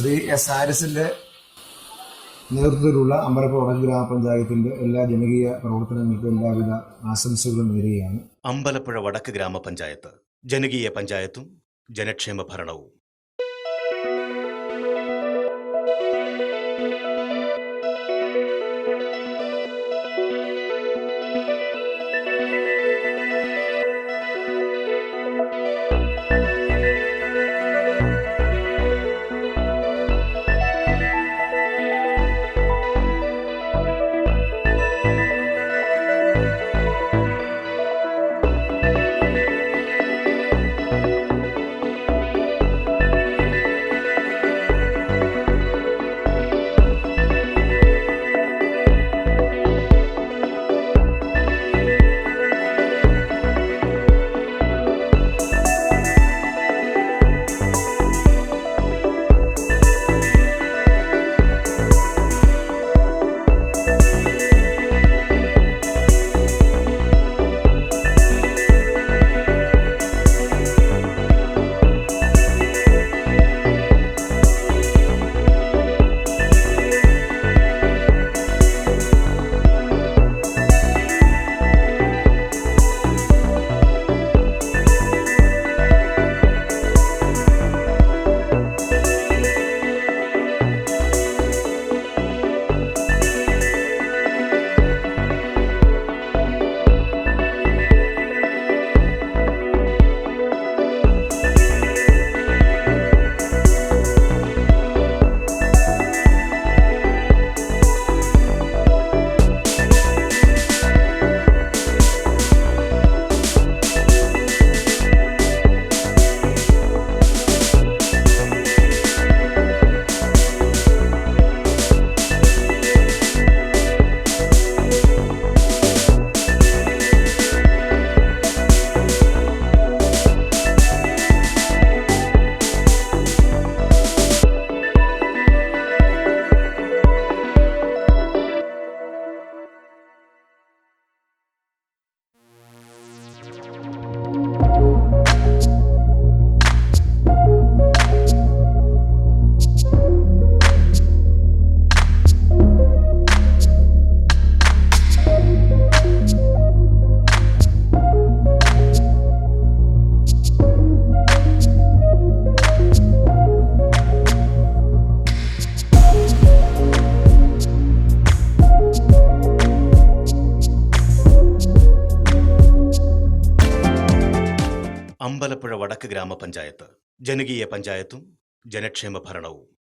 Shri S ആരിസിന്റെ നേതൃത്വത്തിലുള്ള അമ്പലപ്പുഴ വടക്ക് ഗ്രാമപഞ്ചായത്തിന്റെ എല്ലാ ജനകീയ പ്രവർത്തനങ്ങൾക്കും എല്ലാവിധ ആശംസകളും നേരുകയാണ്. അമ്പലപ്പുഴ വടക്ക് ഗ്രാമപഞ്ചായത്ത് ജനകീയ പഞ്ചായത്തും ജനക്ഷേമ ഭരണവും. അമ്പലപ്പുഴ വടക്ക് ഗ്രാമപഞ്ചായത്ത്. ജനകീയ പഞ്ചായത്തും ജനക്ഷേമ ഭരണവും.